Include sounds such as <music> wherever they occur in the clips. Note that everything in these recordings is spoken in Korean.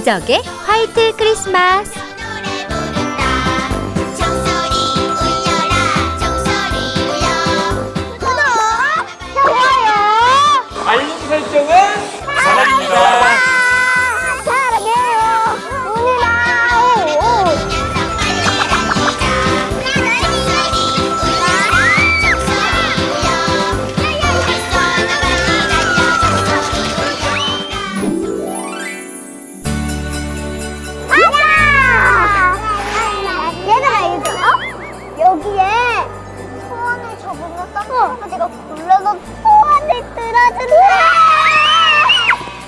기적의 화이트 크리스마스 들어준다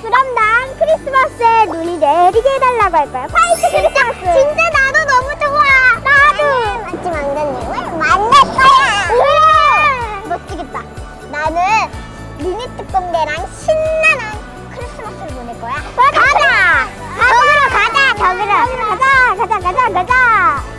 그럼 난 크리스마스에 눈이 내리게 해달라고 할 거야. 파이트 크리스마스. 진짜 나도 너무 좋아. 나도. 마치 망자님을 만날 거야. 멋지겠다. 나는 미니 특공대랑 신나는 크리스마스를 보낼 거야. 가자. 저기로 가자. 저기로. 가자 가자 가자 가자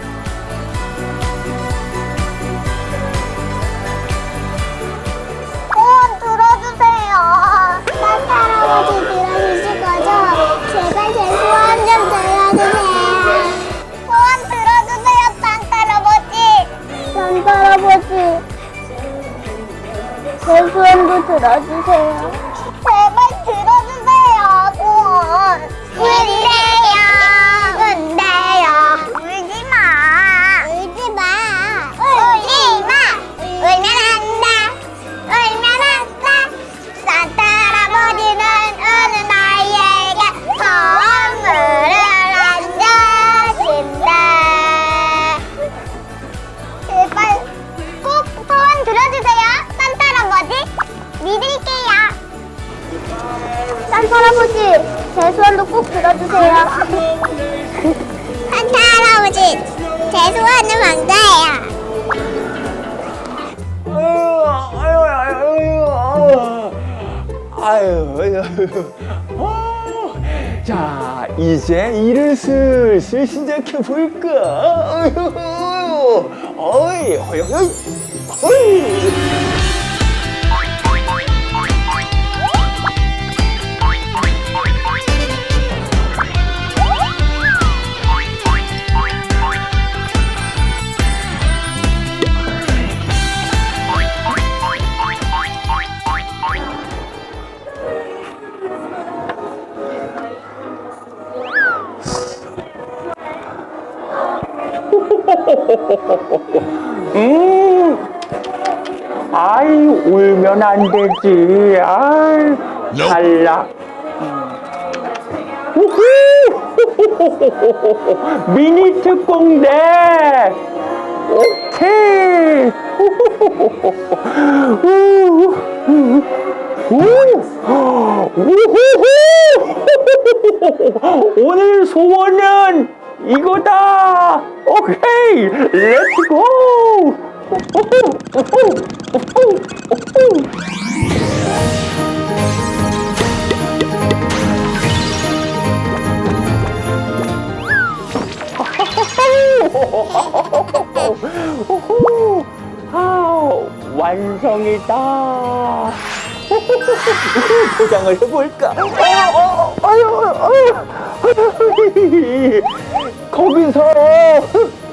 할아버지. 제 소원도 들어주세요. 산타 할아버지, 제 소원도 꼭 들어주세요. 산타 할아버지, 제 소원은 왕자예요. 아유, 아유, 아유, 아유, 아유, 아유. 아, 자, 이제 일을 슬슬 시작해 볼까? 아유, 어이, 어이, 어이, 어이. 음, 아이 울면 안 되지. 아이, 탈락. 우후! <laughs> 미니 특공대. 오케이. <laughs> 우후! 우후후! <laughs> 오늘 소원은 이거다. 오케이, 렛츠고. 아, 완성이다. 포장을 해볼까? 어, 어, 아유, 아유, 아유, 거기서,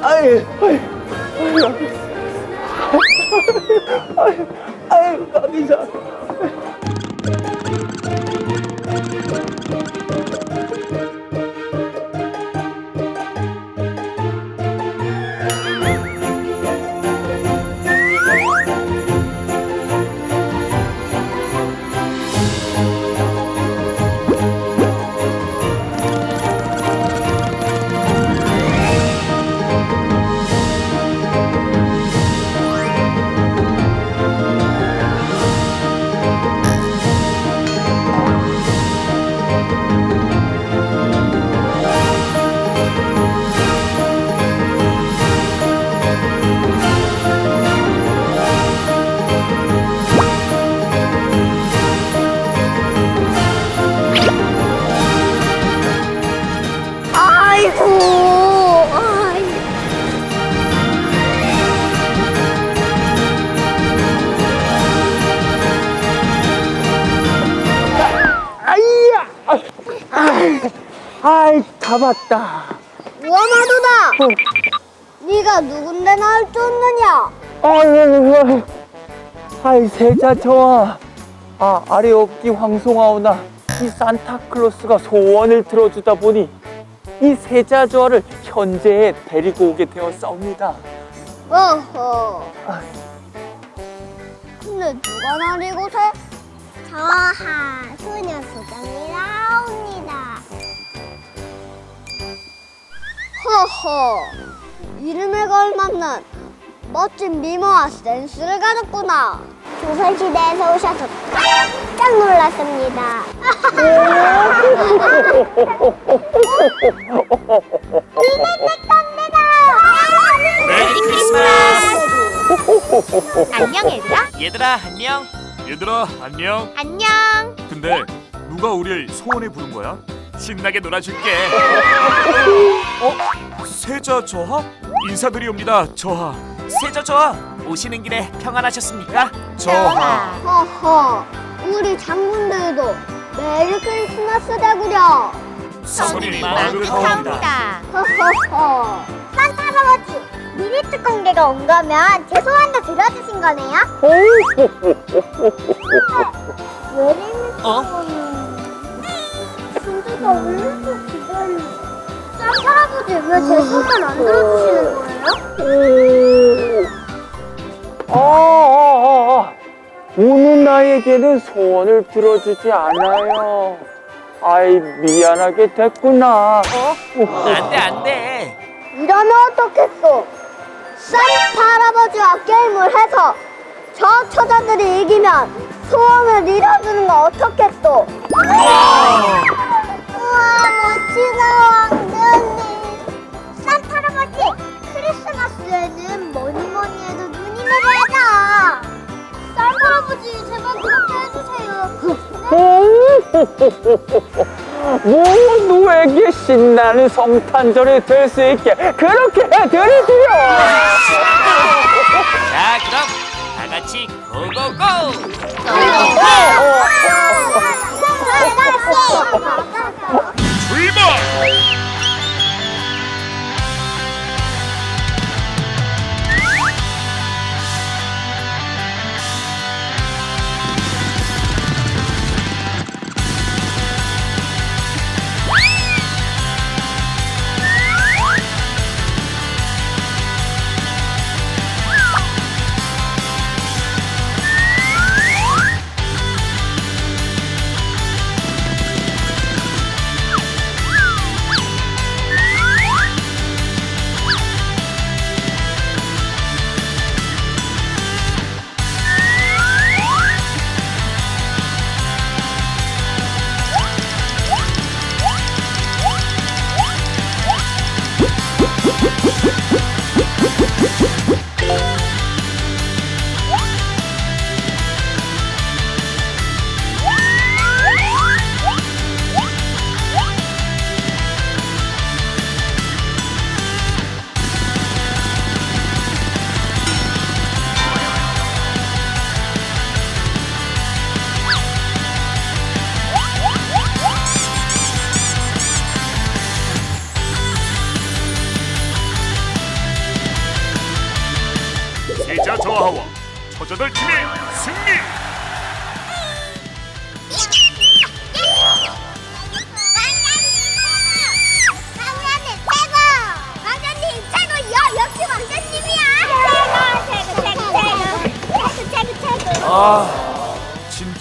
아유, 아유, 아유, 아유, 거 기서. 잡았다. 우아마도다. 어, 네가 누군데 날 쫓느냐? 아유, 아이 세자 저아. 아 아래 없기 황송하오나 이 산타클로스가 소원을 들어주다 보니 이 세자 저아를 현재에 데리고 오게 되었사옵니다. 어허. 아, 근데 누가 날 이곳에? 저하 소녀 수정이 나옵니다. 허허. 이름에 걸맞는 멋진 미모와 센스를 가졌구나. 조선시대에서 오셔서 깜짝 놀랐습니다. <laughs> 메리 크리스마스! 안녕 얘들아. 얘들아 안녕 얘들아 안녕. 안녕. 근데 누가 우리를 소원해 부른 거야? 신나게 놀아줄게. <laughs> 어? 세자 저하? 인사드리옵니다 저하. 세저 저하 오시는 길에 평안하셨습니까? 저하. 허허. 우리 장군들도 메리 크리스마스 되구려. 성님 마음급합니다. 허허허. 산타 할아버지, 미니 특공대가 온 거면 제 소원도 들어주신 거네요? 왜 이렇게 어? 근데 나왜 이렇게 기다려? 산타 할아버지 왜 제 소원 안 들어주시는 거예요? 아, 아, 아, 우는 나에게는 소원을 들어주지 않아요. 아이 미안하게 됐구나. 안돼 안돼 이러면 어떻겠어? 산타 할아버지와 게임을 해서 저 처자들이 이기면 소원을 이뤄주는 거 어떻겠어? 우와 멋지다 왕자님. 산타 할아버지 크리스마스에는 뭐니 뭐니 해도 눈이 내려야죠 산타 할아버지 제발 그렇게 해주세요 <laughs> 모두에게 신나는 성탄절이 될 수 있게 그렇게 해드리지요. 자 그럼 다 같이 고고고 출발. 세자 저하와 처자들 팀의 승리. 왕자님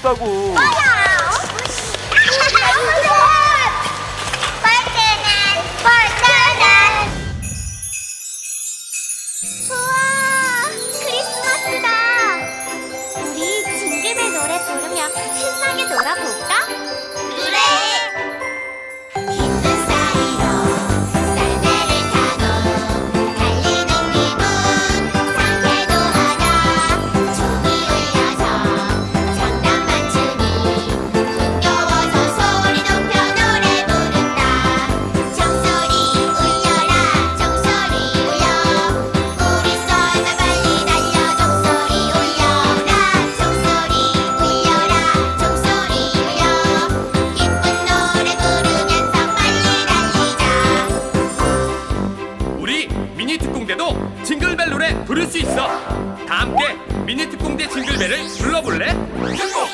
최고! 왕자 미니 특공대 징글벨을 불러볼래? 특공!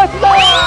Let's go!